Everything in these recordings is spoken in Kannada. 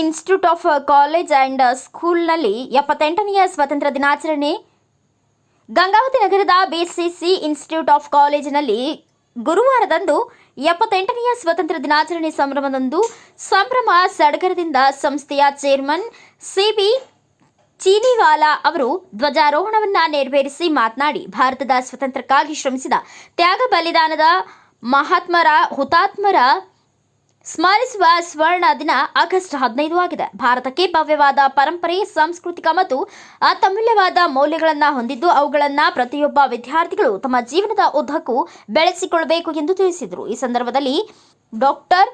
ಇನ್ಸ್ಟಿಟ್ಯೂಟ್ ಆಫ್ ಕಾಲೇಜ್ ಆ್ಯಂಡ್ ಸ್ಕೂಲ್ನಲ್ಲಿ ಎಪ್ಪತ್ತೆಂಟನೆಯ ಸ್ವಾತಂತ್ರ್ಯ ದಿನಾಚರಣೆ. ಗಂಗಾವತಿ ನಗರದ ಬಿಸಿಸಿ ಇನ್ಸ್ಟಿಟ್ಯೂಟ್ ಆಫ್ ಕಾಲೇಜಿನಲ್ಲಿ ಗುರುವಾರದಂದು ಎಪ್ಪತ್ತೆಂಟನೆಯ ಸ್ವಾತಂತ್ರ್ಯ ದಿನಾಚರಣೆ ಸಂಭ್ರಮದಂದು ಸಂಭ್ರಮ ಸಡಗರದಿಂದ ಸಂಸ್ಥೆಯ ಚೇರ್ಮನ್ ಸಿಬಿ ಚೀನಿವಾಲಾ ಅವರು ಧ್ವಜಾರೋಹಣವನ್ನು ನೆರವೇರಿಸಿ ಮಾತನಾಡಿ, ಭಾರತದ ಸ್ವಾತಂತ್ರ್ಯಕ್ಕಾಗಿ ಶ್ರಮಿಸಿದ ತ್ಯಾಗ ಬಲಿದಾನದ ಮಹಾತ್ಮರ, ಹುತಾತ್ಮರ ಸ್ಮರಿಸುವ ಸ್ವರ್ಣ ದಿನ ಆಗಸ್ಟ್ ಹದಿನೈದು ಆಗಿದೆ. ಭಾರತಕ್ಕೆ ಭವ್ಯವಾದ ಪರಂಪರೆ, ಸಾಂಸ್ಕೃತಿಕ ಮತ್ತು ಅತಮೂಲ್ಯವಾದ ಮೌಲ್ಯಗಳನ್ನು ಹೊಂದಿದ್ದು ಅವುಗಳನ್ನು ಪ್ರತಿಯೊಬ್ಬ ವಿದ್ಯಾರ್ಥಿಗಳು ತಮ್ಮ ಜೀವನದ ಉದ್ದಕ್ಕೂ ಬೆಳೆಸಿಕೊಳ್ಳಬೇಕು ಎಂದು ತಿಳಿಸಿದರು. ಈ ಸಂದರ್ಭದಲ್ಲಿ ಡಾಕ್ಟರ್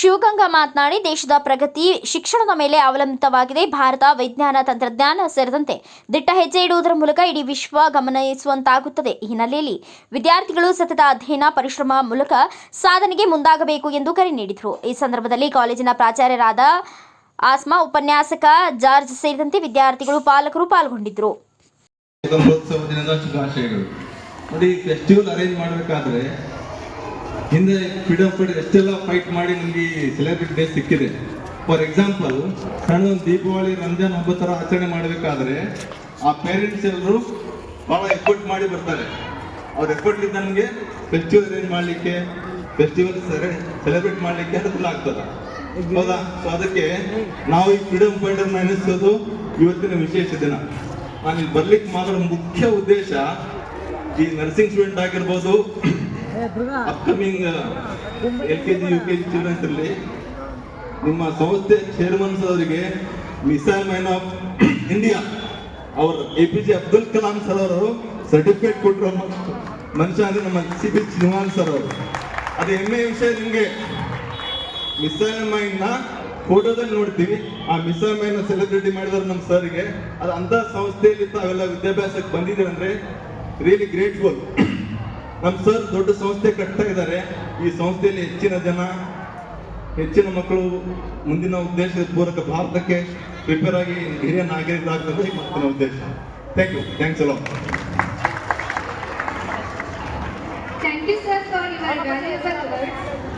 ಶಿವಗಂಗಾ ಮಾತನಾಡಿ ದೇಶದ ಪ್ರಗತಿ ಶಿಕ್ಷಣದ ಮೇಲೆ ಅವಲಂಬಿತವಾಗಿದೆ. ಭಾರತ ವಿಜ್ಞಾನ ತಂತ್ರಜ್ಞಾನ ಸೇರಿದಂತೆ ದಿಟ್ಟ ಹೆಜ್ಜೆ ಇಡುವುದರ ಮೂಲಕ ಇಡೀ ವಿಶ್ವ ಗಮನಿಸುವಂತಾಗುತ್ತದೆ. ಈ ಹಿನ್ನೆಲೆಯಲ್ಲಿ ವಿದ್ಯಾರ್ಥಿಗಳು ಸತತ ಅಧ್ಯಯನ, ಪರಿಶ್ರಮ ಮೂಲಕ ಸಾಧನೆಗೆ ಮುಂದಾಗಬೇಕು ಎಂದು ಕರೆ ನೀಡಿದರು. ಈ ಸಂದರ್ಭದಲ್ಲಿ ಕಾಲೇಜಿನ ಪ್ರಾಚಾರ್ಯರಾದ ಆಸ್ಮಾ, ಉಪನ್ಯಾಸಕ ಜಾರ್ಜ್ ಸೇರಿದಂತೆ ವಿದ್ಯಾರ್ಥಿಗಳು, ಪಾಲಕರು ಪಾಲ್ಗೊಂಡಿದ್ದರು. ಅರೇಂಜ್ ಮಾಡಬೇಕಾದ್ರೆ ಹಿಂದೆ ಫ್ರೀಡಮ್ ಫೈಟ್ ಎಷ್ಟೆಲ್ಲ ಫೈಟ್ ಮಾಡಿ ನಮಗೆ ಸೆಲೆಬ್ರಿಟಿ ಡೇ ಸಿಕ್ಕಿದೆ. ಫಾರ್ ಎಕ್ಸಾಂಪಲ್ ಸಣ್ಣ ಒಂದು ದೀಪಾವಳಿ, ರಂಜಾನ್ ಹಬ್ಬ ಥರ ಆಚರಣೆ ಮಾಡಬೇಕಾದ್ರೆ ಆ ಪೇರೆಂಟ್ಸ್ ಎಲ್ಲರೂ ಭಾಳ ಎಫರ್ಟ್ ಮಾಡಿ ಬರ್ತಾರೆ. ಅವ್ರ ಎಫರ್ಟ್ ಇಂದ ನಮಗೆ ಫೆಸ್ಟಿವಲ್ ಅರೇಂಜ್ ಮಾಡಲಿಕ್ಕೆ ಫೆಸ್ಟಿವಲ್ ಸೆಲೆಬ್ರೇಟ್ ಮಾಡಲಿಕ್ಕೆ ಅನುಕೂಲ ಆಗ್ತದೆ. ಹೌದಾ? ಸೊ ಅದಕ್ಕೆ ನಾವು ಈ ಫ್ರೀಡಮ್ ಫೈಟರ್ ಎನಿಸೋದು ಇವತ್ತಿನ ವಿಶೇಷ ದಿನ. ನಾನು ಇಲ್ಲಿ ಬರ್ಲಿಕ್ಕೆ ಮಾತ್ರ ಮುಖ್ಯ ಉದ್ದೇಶ ಈ ನರ್ಸಿಂಗ್ ಸ್ಟೂಡೆಂಟ್ ಆಗಿರ್ಬೋದು upcoming L K G U K G children's ಅಲ್ಲಿ ನಿಮ್ಮ ಸಂಸ್ಥೆ ಚೇರ್ಮನ್ಸ್ ಅವರಿಗೆ ಮಿಸೈಲ್ ಮ್ಯಾನ್ ಆಫ್ ಇಂಡಿಯಾ ಅವರು A P J Abdul Kalam sir ಅವರು ಸರ್ಟಿಫಿಕೇಟ್ ಕೊಟ್ಟರು ಮನುಷ್ಯ ಅಂದ್ರೆ ನಮ್ಮ ಸಿ ಬಿ ಶ್ರೀನಿವಾಸ್ ಸರ್ ಅವರು ಅದು ಹೆಮ್ಮೆಯ ವಿಷಯ ನಿಮಗೆ. ಮಿಸೈಲ್ ಮೈನ್ನ ಫೋಟೋದಲ್ಲಿ ನೋಡ್ತೀವಿ. ಆ ಮಿಸೈಲ್ ಮೈನ್ ಸೆಲೆಬ್ರಿಟಿ ಮಾಡಿದ್ರು ನಮ್ಮ ಸರ್ಗೆ. ಅದು ಅಂಥ ಸಂಸ್ಥೆಯಲ್ಲಿ ತಾವೆಲ್ಲ ವಿದ್ಯಾಭ್ಯಾಸಕ್ಕೆ ಬಂದಿದ್ದೀವಿ ರಿಯಲಿ ಗ್ರೇಟ್ಫುಲ್ ನಮ್ಮ ಸರ್ ದೊಡ್ಡ ಸಂಸ್ಥೆ ಕಟ್ತಾ ಇದ್ದಾರೆ. ಈ ಸಂಸ್ಥೆಯಲ್ಲಿ ಹೆಚ್ಚಿನ ಜನ ಹೆಚ್ಚಿನ ಮಕ್ಕಳು ಮುಂದಿನ ಉದ್ದೇಶದ ಪೂರಕ ಭಾರತಕ್ಕೆ ಪ್ರಿಪೇರ್ ಆಗಿ ಹಿರಿಯ ನಾಗರಿಕರಾಗ್ತದೆ ಮಕ್ಕಳ ಉದ್ದೇಶ. Thank you thanks a lot sir, for your valuable words.